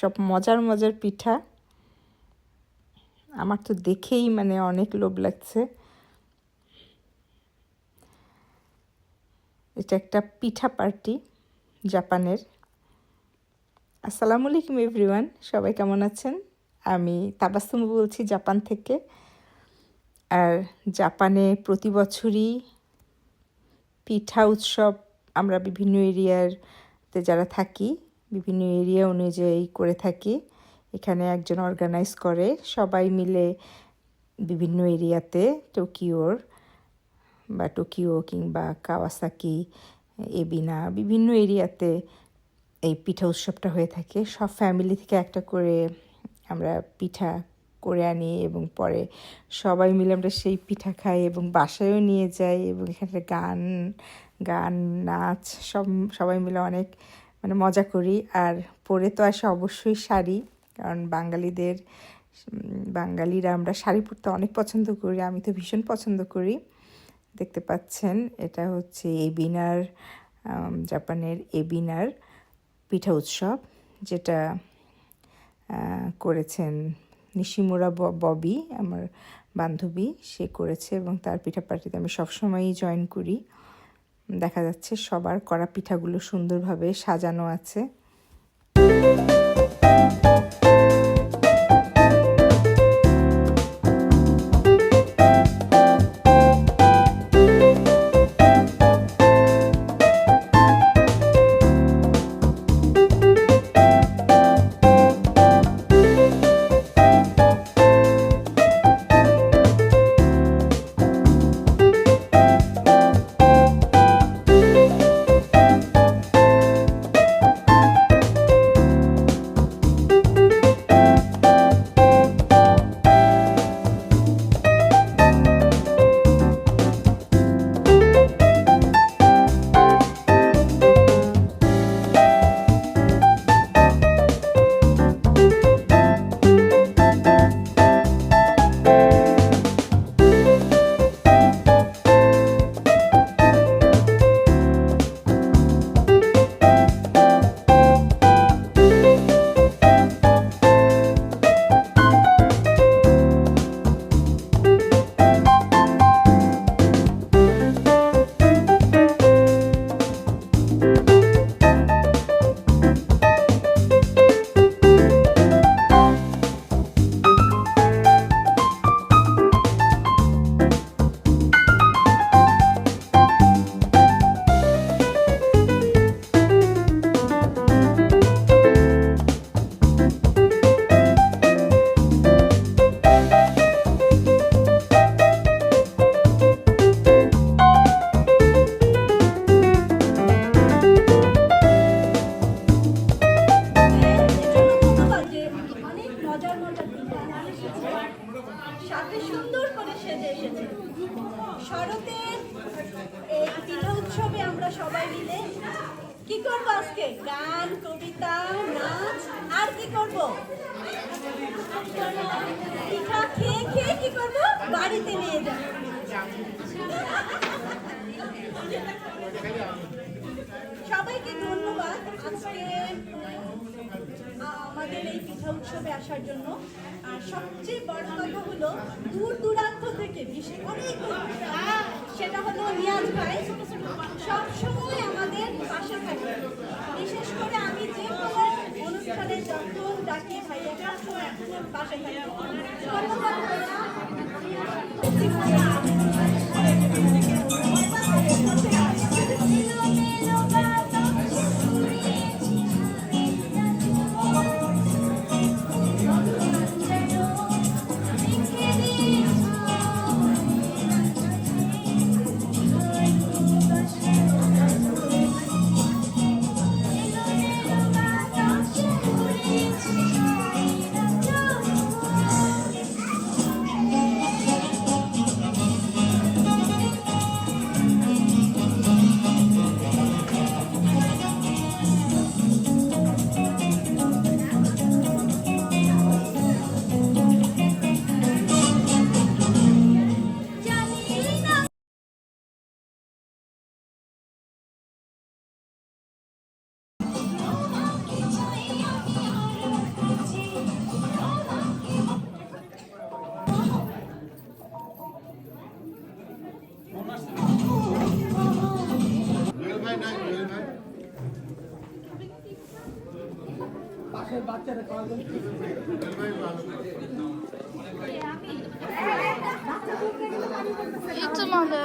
সব মজার মজার পিঠা। আমার তো দেখেই মানে অনেক লোভ লাগছে। এটা একটা পিঠা পার্টি জাপানের। আসসালামু আলাইকুম এভরিওয়ান, সবাই কেমন আছেন? আমি তাবাস্তুম বলছি জাপান থেকে। আর জাপানে প্রতি বছরই পিঠা উৎসব আমরা বিভিন্ন এরিয়ারতে যারা থাকি বিভিন্ন এরিয়া অনুযায়ী করে থাকি। এখানে একজন অর্গানাইজ করে। সবাই মিলে বিভিন্ন এরিয়াতে টোকিওর বা টোকিও কিংবা কাওয়াসাকি, এবিনা বিভিন্ন এরিয়াতে এই পিঠা উৎসবটা হয়ে থাকে। সব ফ্যামিলি থেকে একটা করে আমরা পিঠা করে আনি এবং পরে সবাই মিলে আমরা সেই পিঠা খাই এবং বাসায়ও নিয়ে যাই এবং এখানে গান গান, নাচ সব, সবাই মিলে অনেক মানে মজা করি। আর পরে তো আসে অবশ্যই শাড়ি, কারণ বাঙালিদের বাঙালিরা আমরা শাড়ি পরতে অনেক পছন্দ করি, আমি তো ভীষণ পছন্দ করি। দেখতে পাচ্ছেন, এটা হচ্ছে এবিনার জাপানের এবিনার পিঠা উৎসব, যেটা করেছেন নিশিমুরা ববি, আমার বান্ধবী, সে করেছে এবং তার পিঠা পার্টিতে আমি সবসময়ই জয়েন করি। দেখা যাচ্ছে সবার করা পিঠাগুলো সুন্দরভাবে সাজানো আছে। সাথে সুন্দর করে সেজে এসেছে। শরতের এই উৎসবে আমরা সবাই মিলে কি করব আজকে? গান, কবিতা, নাচ, আর কি করব? পিঠা খেয়ে খেয়ে কি করব? বাড়িতে নিয়ে যাব। সবাইকে ধন্যবাদ আজকে। আমাদের এই পিঠা উৎসবে আসার জন্য। আর সবচেয়ে বড় কথা হলো, দূর দূরান্ত থেকে বিশেষ অনেক সেটা হলো নিয়াজ ভাই। সবসময় আমাদের পাশে থাকে। বিশেষ করে আমি যে কোনো অনুষ্ঠানে যখন ডাকি, ভাইয়া পাশে থাকে। পাশের বাচ্চারা খাওয়া এই তো মালা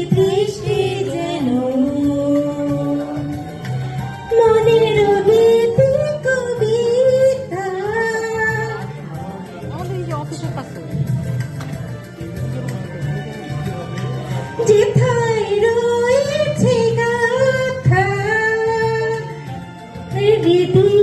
তুই